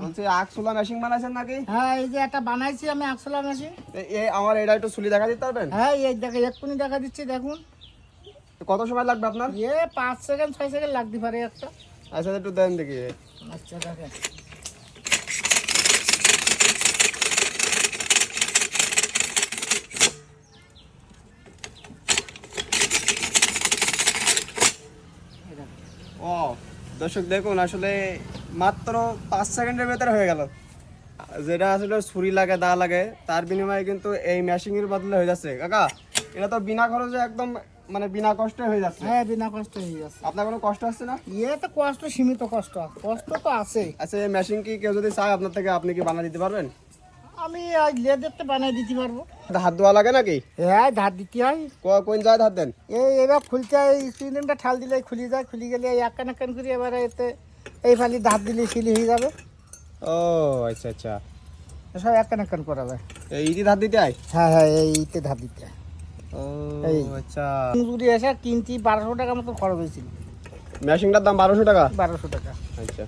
বলছি আকসুলা মেশিন বানাইছেন নাকি? হ্যাঁ এই যে একটা বানাইছি আমি আকসলা মেশিন আমার এটা একটু সুলি দেখা দিতে পারবেন? হ্যাঁ এই দেখে এক্ষুনি দেখা দিচ্ছি দেখুন। কত সময় লাগবে আপনার? এ পাঁচ সেকেন্ড ছয় সেকেন্ড লাগতে পারে একটা। আচ্ছা একটু দেন দেখি। আচ্ছা দেখেন। ও দর্শক দেখুন আসলে মাত্র পাঁচ সেকেন্ডের ভেতরে হয়ে গেল। যেটা আসলে ছুরি লাগে দা লাগে তার বিনিময়ে কিন্তু এই মেশিনের বদলে হয়ে যাচ্ছে। কাকা এটা তো বিনা খরচে একদম মানে বিনা কষ্টে হয়ে যাচ্ছে। হ্যাঁ বিনা কষ্ট হয়ে যাচ্ছে। আপনার কোনো কষ্ট হচ্ছে না? ইয়ে তো কষ্ট সীমিত কষ্ট। কষ্ট তো আছেই। আচ্ছা এই মেশিন কি কেউ যদি চায় আপনার থেকে আপনি কি বানা দিতে পারবেন? আমি আজ লেদেরটা বানিয়ে দিতে পারব। হাত ধোয়া লাগে নাকি? হ্যাঁ ধার দিতে হয়। ক- কোন জায়গায় হাত দেন? এই এবার খুলতে হয় সিলিন্ডার ঠাল দিলে খুলে যায়। খুলে গেলে এই এক কান এক কান করে এবারে এতে এই ফালি ধার দিলে সিলি হয়ে যাবে। ও আচ্ছা আচ্ছা। সব এক কান এক কান করা যায় এই ইটি ধার দিতে হয়? হ্যাঁ হ্যাঁ এইতে ধার দিতে হয়। ও আচ্ছা। মজুরি এসে কিনছি বারোশো টাকা মতো খরচ হয়েছিল। মেশিনটার দাম বারোশো টাকা? বারোশো টাকা। আচ্ছা।